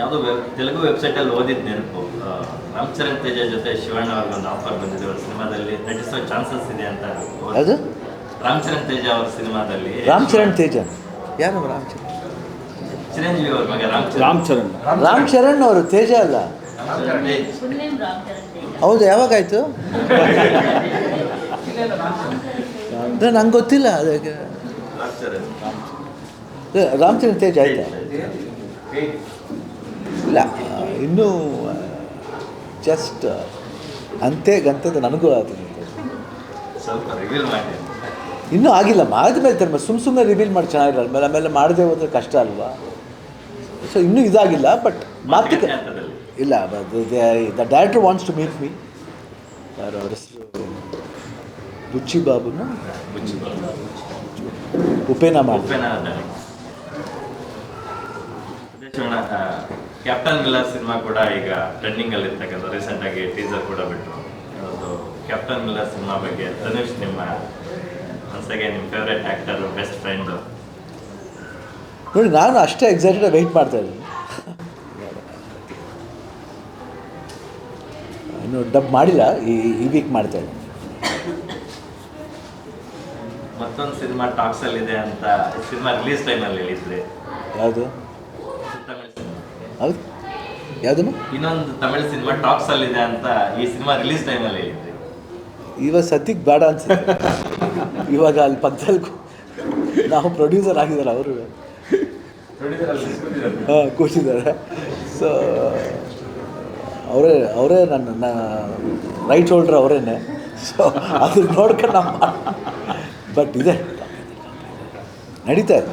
ಯಾವುದೋ ವೆಬ್ ತೆಲುಗು ವೆಬ್ಸೈಟಲ್ಲಿ ಓದಿದ್ದು ನೆನಪು ರಾಮಚರಣ್ ತೇಜ ಜೊತೆ ಶಿವಣ್ಣ ಅವ್ರಿಗೆ ಒಂದು ಆಫರ್ ಬಂದಿದೆ. ಅವ್ರ ಸಿನಿಮಾದಲ್ಲಿ ನಟಿಸೋ ಚಾನ್ಸಸ್ ಇದೆ ಅಂತ. ಅದು ರಾಮಚರಣ್ ತೇಜ ಅವ್ರ ಸಿನಿಮಾದಲ್ಲಿ. ರಾಮ್ ಚರಣ್ ತೇಜ? ಯಾರು ರಾಮ್ ಚರಣ್ ಚಿರಂಜೀವಿ ಅವ್ರ ಮಗ ರಾಮಚರಣ್. ರಾಮ್ ಚರಣ್ ರಾಮ್ ಚರಣ್ ಅವರು ತೇಜ ಅಲ್ಲ? ರಾಮಚರಣ್ ರಾಮಚರಣ್ ಹೌದು ಯಾವಾಗಾಯ್ತು? ನಂಗೆ ಗೊತ್ತಿಲ್ಲ ಅದಕ್ಕೆ ರಾಮಚರಣ್. ರಾಮ್ ಚರಣ್ ತೇಜ್ ಆಯ್ತಾ? ಇಲ್ಲ. ಇನ್ನೂ ಜಸ್ಟ್ ಅಂತೆ ಗಂತದ ನನಗೂ ಅದು ಇನ್ನೂ ಆಗಿಲ್ಲ ಆದಮೇಲೆ ತರ್ಮ ಸುಮ್ಮ ಸುಮ್ಮನೆ ರಿವೀಲ್ ಮಾಡಿ ಚೆನ್ನಾಗಿರಲ್ಲ. ಆಮೇಲೆ ಆಮೇಲೆ ಮಾಡದೆ ಹೋದ್ರೆ ಕಷ್ಟ ಅಲ್ವಾ? ಸೊ ಇನ್ನೂ ಇದಾಗಿಲ್ಲ ಬಟ್ ಮಾತುಕ ಇಲ್ಲ the director wants to meet me ಯಾರು ಅವ್ರ ಹೆಸರು? ಬುಚ್ಚಿ ಬಾಬುನ? ಉಪೇನ ಮಾಡಿ ಕ್ಯಾಪ್ಟನ್ ಮಿಲ್ಲರ್ ಸಿನಿಮಾ ಕೂಡ ಈಗ ಟ್ರೆಂಡಿಂಗ್ ಅಲ್ಲಿ ಇರ್ತಕ್ಕಂಥ ರೀಸೆಂಟ್ ಆಗಿ ಟೀಸರ್ ಕೂಡ ಬಿಟ್ಟರು ಕ್ಯಾಪ್ಟನ್ ಮಿಲ್ಲರ್ ಸಿನಿಮಾ ಬಗ್ಗೆ ಧನುಷ್ ನಿಮ್ಮ ಅನ್ಸಗೆ ನಿಮ್ಮ ಫೇವ್ರೆಟ್ ಆಕ್ಟರ್ ಬೆಸ್ಟ್ ಫ್ರೆಂಡು ನೋಡಿ ನಾನು ಅಷ್ಟೇ ಎಕ್ಸೈಟೆಡ್ ವೆಯ್ಟ್ ಮಾಡ್ತಾ ಇದ್ದೀನಿ. ಇನ್ನು ಡಬ್ ಮಾಡಿಲ್ಲ ಈ ಈ ವೀಕ್ ಮಾಡ್ತಾ ಇದ್ದೀನಿ. ಮತ್ತೊಂದು ಸಿನಿಮಾ ಟಾಕ್ಸಲ್ಲಿದೆ ಅಂತ ಸಿನಿಮಾ ರಿಲೀಸ್ ಟೈಮಲ್ಲಿ ಹೇಳಿದ್ರಿ. ಯಾವುದು? ಹೌದು. ಯಾವುದಮ್ಮ ಇನ್ನೊಂದು ತಮಿಳು ಸಿನಿಮಾ ಟಾಕ್ಸ್ ಅಲ್ಲಿ ಇದೆ ಅಂತ ಈ ಸಿನಿಮಾ ರಿಲೀಸ್ ಟೈಮ್ ಅಲ್ಲಿ ಹೇಳಿದ್ರಿ. ಇವಾಗ ಸದ್ಯಕ್ಕೆ ಬೇಡ ಅನ್ಸುತ್ತೆ. ಇವಾಗ ಅಲ್ಲಿ ಪಕ್ಕದಲ್ಲಿ ನಾವು ಪ್ರೊಡ್ಯೂಸರ್ ಆಗಿದ್ದಾರೆ ಅವರು. ಹಾಂ ಕೂತಿದ್ದಾರೆ. ಸೊ ಅವರೇ ಅವರೇ ನನ್ನ ರೈಟ್ ಶೋಲ್ಡ್ರ್ ಅವರೇನೆ. ಸೊ ಅದನ್ನ ನೋಡ್ಕೊಂಡು ನಾವು ಬಟ್ ಇದೆ. ನಡೀತಾ ಇದೆ.